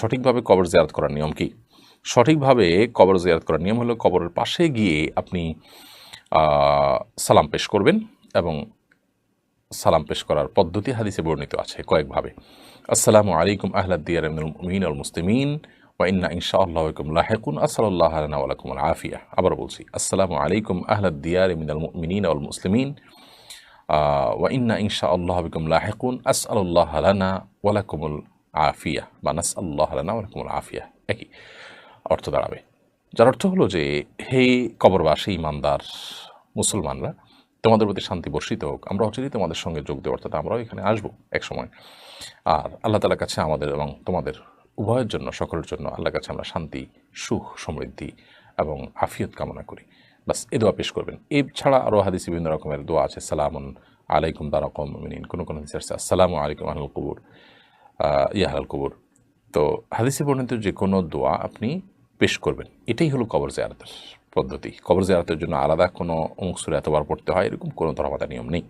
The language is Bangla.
সঠিকভাবে কবর জিয়ারত করার নিয়ম কি? সঠিকভাবে কবর জিয়ারত করার নিয়ম হলো কবরের পাশে গিয়ে আপনি সালাম পেশ করবেন এবং সালাম পেশ করার পদ্ধতি হাদিসে বর্ণিত আছে কয়েকভাবে। আসসালামু আলাইকুম আহলাদ্দিয়ার মিন আল মুসলিমিন ওয়া ইন্না ইনশা আল্লাহকুম লাহেকুন। আসসালাল্লাহ আলানা ওয়ালাকুম আল আফিয়া। আবার বলছি, আসসালামু আলাইকুম আহলাদ্দিয়ার মিন আল মিনিন আল মুসলিমিন ওয়া ইন্না ইনশা আল্লাহ বিকুম লাহেকুন আসআল্লাহ আলানা ওয়ালাকুমুল আফিয়া, বা নাস আল্লাহ আলানা ওয়ালাকুমুল আফিয়া, একই অর্থ দাঁড়াবে। যার অর্থ হলো যে, হে কবরবাসী, ইমানদার মুসলমানরা, তোমাদের প্রতি শান্তি বর্ষিত হোক, আমরা অচিরেই তোমাদের সঙ্গে যোগ দেবো, অর্থাৎ আমরাও এখানে আসব এক সময় আর আল্লাহ তালার কাছে আমাদের এবং তোমাদের উভয়ের জন্য, সকলের জন্য আল্লাহর কাছে আমরা শান্তি, সুখ, সমৃদ্ধি এবং আফিয়ত কামনা করি। বাস, এ দোয়া পেশ করবেন। এছাড়া আরও হাদিসে বিভিন্ন রকমের দোয়া আছে। সালামুন আলাইকুম দারকম মিনিন কোনো কোনো হাদিসে আছে আসসালামু আলাইকুম আহল কবুর। ইয়াহাল কবর। তো হাদিসে বর্ণিত যে কোনো দোয়া আপনি পেশ করবেন, এটাই হলো কবর জিয়ারতের পদ্ধতি। কবর জিয়ারতের জন্য আলাদা কোনো অংশ এতবার পড়তে হয়, এরকম কোনো ধর্মাদা নিয়ম নেই।